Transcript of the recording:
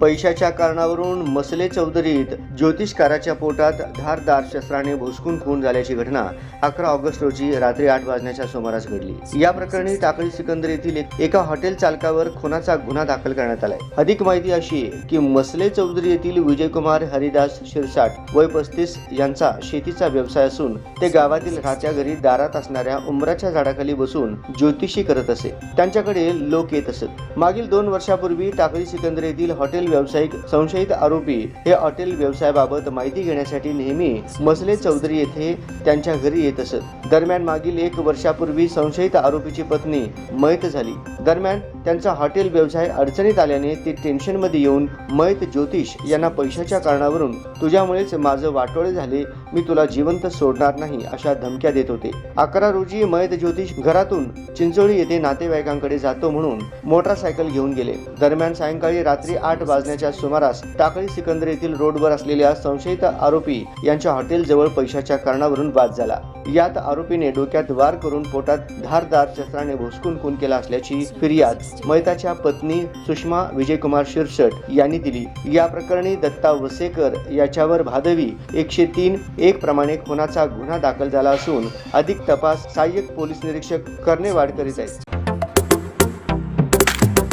पैशाच्या कारणावरून मसले चौधरीत ज्योतिषकाराच्या पोटात धारदार शस्त्राने भुसकून खून झाल्याची घटना अकरा ऑगस्ट रोजी रात्री आठ वाजण्याच्या सुमारास घडली. या प्रकरणी टाकळी सिकंदर येथील एका हॉटेल चालकावर खुनाचा गुन्हा दाखल करण्यात आलाय. अधिक माहिती अशी आहे की मसले चौधरी येथील विजयकुमार हरिदास शिरसाट वय पस्तीस यांचा शेतीचा व्यवसाय असून ते गावातील राहत्या घरी दारात असणाऱ्या उंबराच्या झाडाखाली बसून ज्योतिषी करत असे. त्यांच्याकडे लोक येत असत. मागील दोन वर्षापूर्वी टाकळी सिकंदर येथील हॉटेल व्यावसायिक संशयित आरोपी हे हॉटेल व्यवसायाबाबत माहिती घेण्यासाठी नेहमी मसले चौधरी येथे त्यांच्या घरी येत असत. दरम्यान मागील एक वर्षापूर्वी संशयित आरोपीची पत्नी मयत झाली. दरम्यान त्यांचा हॉटेल व्यवसाय अडचणीत आल्याने ते टेन्शनमध्ये येऊन मयत ज्योतिष यांना पैशाच्या कारणावरून तुझ्यामुळेच माझं वाटोळे झाले मी तुला जिवंत सोडणार नाही अशा धमक्या देत होते. अकरा रोजी मयत ज्योतिष घरातून चिंचोळी येथे नातेवाईकांकडे जातो म्हणून मोटारसायकल घेऊन गेले. दरम्यान सायंकाळी रात्री आठ वाजण्याच्या सुमारास टाकळी सिकंदर येथील रोडवर असलेल्या संशयित आरोपी यांच्या हॉटेलजवळ पैशाच्या कारणावरून वाद झाला. यात आरोपीने डोक्यात वार करून पोटात धारदार शस्त्राने भुसकून खून केला असल्याची फिर्याद मयताच्या पत्नी सुषमा विजयकुमार शिरसट यांनी दिली. या प्रकरणी दत्ता वसेकर याच्यावर भादवी एकशे तीन एक प्रमाणे खुनाचा गुन्हा दाखल झाला असून अधिक तपास सहाय्यक पोलीस निरीक्षक कर्णेवाड करीत आहेत.